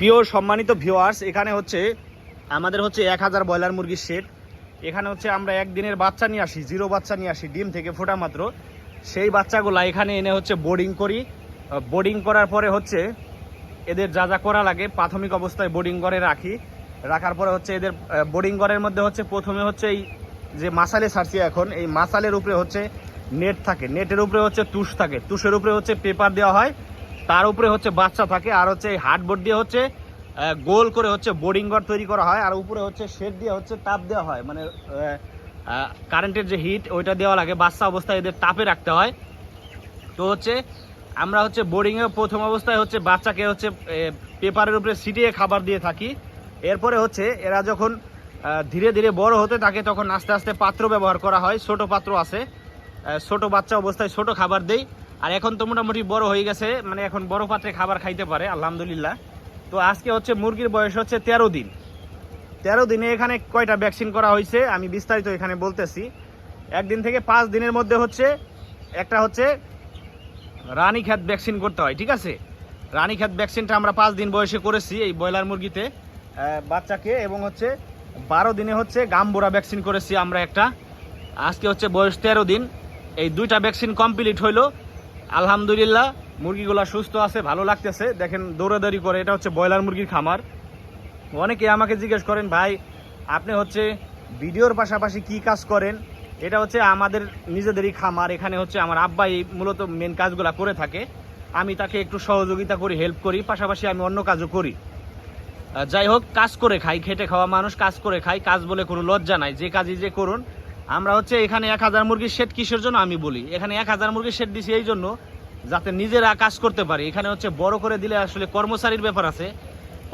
প্রিয় সম্মানিত ভিওয়ার্স এখানে হচ্ছে, আমাদের হচ্ছে এক হাজার ব্রয়লার মুরগির শেড এখানে হচ্ছে আমরা একদিনের বাচ্চা নিয়ে আসি জিরো বাচ্চা নিয়ে আসি, ডিম থেকে ফোটা মাত্র। সেই বাচ্চাগুলা এখানে এনে হচ্ছে বোর্ডিং করি। বোর্ডিং করার পরে হচ্ছে এদের যা যা করা লাগে, প্রাথমিক অবস্থায় বোর্ডিং করে রাখি। রাখার পরে হচ্ছে এদের বোর্ডিং ঘরের মধ্যে হচ্ছে প্রথমে হচ্ছে এই যে মাসালে ছাড়ছি এখন, এই মাসালের উপরে হচ্ছে নেট থাকে। নেটের উপরে হচ্ছে তুষ থাকে। তুষের উপরে হচ্ছে পেপার দেওয়া হয়। তার উপরে হচ্ছে বাচ্চা থাকে, আর হচ্ছে হার্ডবোর্ড দিয়ে হচ্ছে গোল করে হচ্ছে বোর্ডিং ঘর তৈরি করা হয়, আর উপরে হচ্ছে শেড দিয়ে হচ্ছে তাপ দেওয়া হয়। মানে কারেন্টের যে হিট ওইটা দেওয়া লাগে, বাচ্চা অবস্থায় এদের তাপে রাখতে হয়। তো হচ্ছে, আমরা হচ্ছে বোর্ডিংয়ে প্রথম অবস্থায় হচ্ছে বাচ্চাকে হচ্ছে পেপারের উপরে সিটিয়ে খাবার দিয়ে থাকি। এরপরে হচ্ছে, এরা যখন ধীরে ধীরে বড় হতে থাকে, তখন আস্তে আস্তে পাত্র ব্যবহার করা হয়। ছোট পাত্র আছে ছোট বাচ্চা অবস্থায় ছোট খাবার দেই। আর এখন তো মোটামুটি বড় হয়ে গেছে মানে এখন বড় পাত্রে খাবার খাইতে পারে, আলহামদুলিল্লাহ। তো আজকে হচ্ছে মুরগির বয়স হচ্ছে তেরো দিন। তেরো দিনে এখানে কয়টা ভ্যাকসিন করা হয়েছে, আমি বিস্তারিত এখানে বলতেছি। একদিন থেকে পাঁচ দিনের মধ্যে হচ্ছে, একটা হচ্ছে রানী খ্যাত ভ্যাকসিন করতে হয়, ঠিক আছে? রানী খ্যাত ভ্যাকসিনটা আমরা পাঁচ দিন বয়সে করেছি এই ব্রয়লার মুরগিতে। বাচ্চাকে এবং হচ্ছে বারো দিনে হচ্ছে গামবোরা ভ্যাকসিন করেছি আমরা একটা। আজকে হচ্ছে বয়স তেরো দিন। এই দুইটা ভ্যাকসিন কমপ্লিট হইল। আলহামদুলিল্লাহ, মুরগিগুলো সুস্থ আছে, ভালো লাগতেছে। দেখেন, দৌড়াদৌড়ি করে, এটা হচ্ছে ব্রয়লার মুরগির খামার। অনেকে আমাকে জিজ্ঞেস করেন, ভাই, আপনি হচ্ছে ভিডিওর পাশাপাশি কি কাজ করেন? এটা হচ্ছে আমাদের নিজেদেরই খামার, এখানে হচ্ছে আমার আব্বাই মূলত মেন কাজগুলো করে থাকে। আমি তাকে একটু সহযোগিতা করি হেল্প করি, পাশাপাশি আমি অন্য কাজও করি। যাই হোক, কাজ করে খাই, খেটে খাওয়া মানুষ, কাজ করে খাই, কাজ বলে কোনো লজ্জা নাই। যে কাজই যে করুন আমরা হচ্ছে এখানে এক হাজার মুরগির শেড কিসের জন্য আমি বলি? এখানে এক হাজার মুরগির শেড দিছি এই জন্য যাতে নিজেরা কাজ করতে পারি। এখানে হচ্ছে বড় করে দিলে আসলে কর্মচারীর ব্যাপার আছে।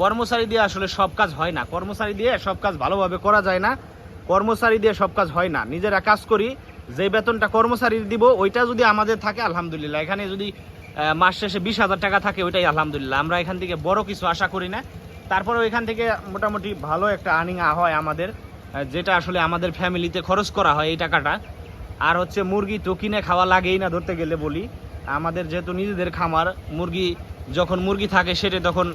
কর্মচারী দিয়ে আসলে সব কাজ হয় না। কর্মচারী দিয়ে সব কাজ ভালোভাবে করা যায় না। কর্মচারী দিয়ে সব কাজ হয় না। নিজেরা কাজ করি, যে বেতনটা কর্মচারীর দিব, ওইটা যদি আমাদের থাকে, আলহামদুলিল্লাহ। এখানে যদি মাস শেষে বিশ হাজার টাকা থাকে, ওইটাই আলহামদুলিল্লাহ। আমরা এখান থেকে বড় কিছু আশা করি না। তারপরে এখান থেকে মোটামুটি ভালো একটা আর্নিং হয় আমাদের। যেটা আসলে আমাদের ফ্যামিলিতে খরচ করা হয় এই টাকাটা। আর হচ্ছে মুরগি তো কিনে খাওয়া লাগেই না ধরতে গেলে বলি। আমাদের যেহেতু নিজেদের খামার, মুরগি যখন মুরগি থাকে সেটা তখন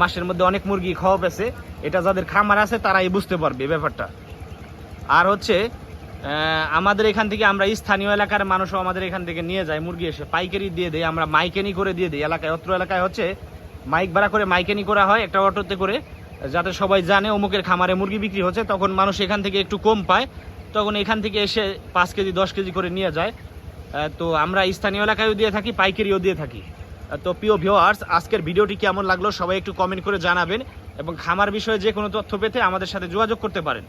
মাসের মধ্যে অনেক মুরগি খাওয়া পেছে। এটা যাদের খামার আছে তারাই বুঝতে পারবে ব্যাপারটা। আর হচ্ছে আমাদের এখান থেকে আমরা স্থানীয় এলাকার মানুষও আমাদের এখান থেকে নিয়ে যায় মুরগি এসে। পাইকারি দিয়ে দেয় আমরা মাইকেনি করে দিয়ে দিই। এলাকায় অত্র এলাকায় হচ্ছে মাইক ভাড়া করে মাইকেনি করা হয় একটা অটোতে করে। যাতে সবাই জানে অমুকের খামারে মুরগি বিক্রি হচ্ছে, তখন মানুষ এখান থেকে একটু কম পায়। তখন এখান থেকে এসে পাঁচ কেজি, দশ কেজি করে নিয়ে যায়। তো আমরা স্থানীয় এলাকায়ও দিয়ে থাকি, পাইকারিও দিয়ে থাকি। তো প্রিয় ভিওয়ার্স আজকের ভিডিওটি কেমন লাগল সবাই একটু কমেন্ট করে জানাবেন এবং খামার বিষয়ে যে কোনো তথ্য পেতে আমাদের সাথে যোগাযোগ করতে পারেন।